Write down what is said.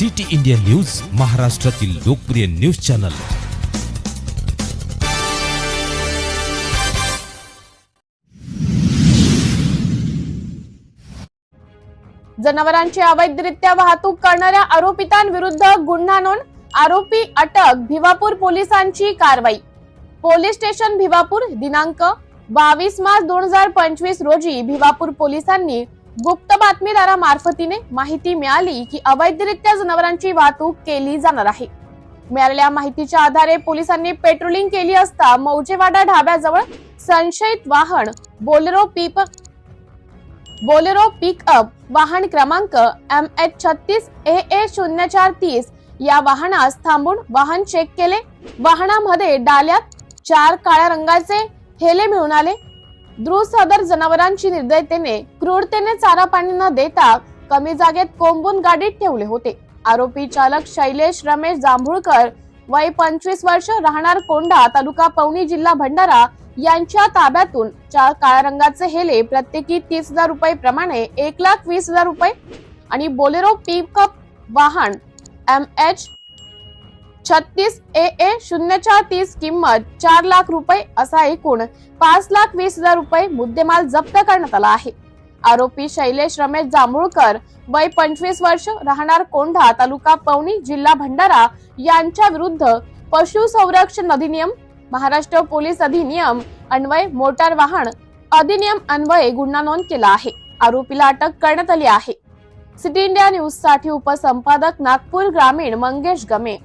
City India news महाराष्ट्रातील लोकप्रिय news channel. जनावरांची अवैधरित्या वाहतूक करणाऱ्या आरोपितांविरुद्ध गुन्हा नोंद आरोपी अटक भिवापूर पोलिसांची कारवाई. पोलीस स्टेशन भिवापूर दिनांक बावीस मार्च दोन हजार पंचवीस रोजी भिवापूर पोलिसांनी गुप्त बातमीदारामार्फतीने माहिती मिळाली की अवैधरित्या जनावरांची वाहतूक केली जाणार आहे. मिळालेल्या माहितीच्या आधारे पोलिसांनी पेट्रोलिंग केली असता मौजेवाडा ढाब्याजवळ संशयित वाहन बोलेरो पीप बोलेरो पिकअप वाहन क्रमांक एम एच छत्तीस ए ए शून्य चार तीस या वाहनास थांबून वाहन चेक केले. वाहनामध्ये डाल्यात चार काळ्या रंगाचे हेले मिळून आले. द्रुत सदर जनावरांची निर्दयतेने क्रूरतेने चारा पाणी न देता कमी जागेत कोंबून गाडीत ठेवले होते. आरोपी चालक शैलेश रमेश जांभूळकर वय पंचवीस वर्ष राहणार कोंढा तालुका पवनी जिल्हा भंडारा यांच्या ताब्यातून चार काळ्या रंगाचे हेले प्रत्येकी तीस हजार रुपये प्रमाणे एक लाख वीस हजार रुपये आणि बोलेरो पिकअप वाहन एम एच छत्तीस ए ए शून्य चार तीस किंमत चार लाख रुपये असा एकूण पाच लाख वीस हजार रुपये मुद्देमाल जप्त करण्यात आला आहे. आरोपी शैलेश रमेश जांभूळकर वय पंचवीस वर्ष राहणार कोंढा तालुका पवनी जिल्हा भंडारा यांच्या विरुद्ध पशु संरक्षण अधिनियम महाराष्ट्र पोलीस अधिनियम अन्वय मोटार वाहन अधिनियम अन्वये गुन्हा नोंद केला आहे. आरोपीला अटक करण्यात आली आहे. सिटी इंडिया न्यूजसाठी उपसंपादक नागपूर ग्रामीण मंगेश गमे.